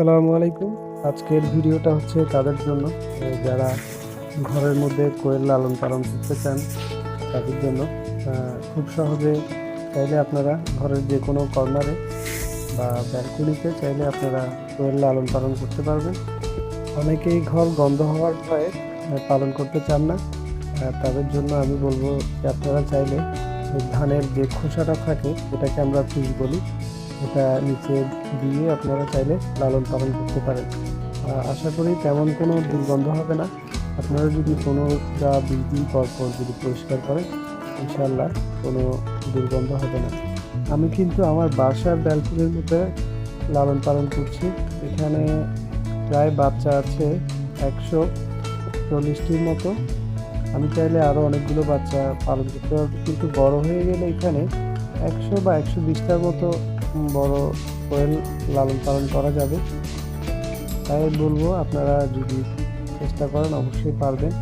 আসসালামু আলাইকুম। আজকের ভিডিওটা হচ্ছে তাদের জন্য। যারা ঘরের মধ্যে কোয়েল লালন পালন করতে চান, তাদের জন্য। খুব সহজে চাইলে আপনারা ঘরের যে কোনো কর্নারে বা ব্যালকনিতে চাইলে আপনারা কোয়েল লালন পালন করতে পারবেন। অনেকেই ঘর গন্ধ হওয়ার ভয়ে পালন করতে চান না। তাদের জন্য আমি বলব যে আপনারা চাইলে ধানের যে খোসাটা থাকে যেটাকে আমরা পিস বলি। এটা নিচে দিয়ে আপনারা চাইলে লালন পালন করতে পারেন। আশা করি তেমন কোনো দুর্গন্ধ হবে না। আপনারা যদি কোনো যা বিশ দিন পর পর যদি পরিষ্কার করেন ইনশাল্লাহ কোনো দুর্গন্ধ হবে না। আমি কিন্তু আমার বাসার ব্যালকনির মধ্যে লালন পালন করছি। এখানে প্রায় বাচ্চা আছে একশো চল্লিশটির মতো। আমি চাইলে আরও অনেকগুলো বাচ্চা পালন করতে পারব। কিন্তু বড় হয়ে গেলে এখানে একশো বা একশো বিশটার মতো বড় কোয়েল লালন পালন করা যাবে। তাই বলব আপনারা যদি চেষ্টা করেন অবশ্যই পারবেন।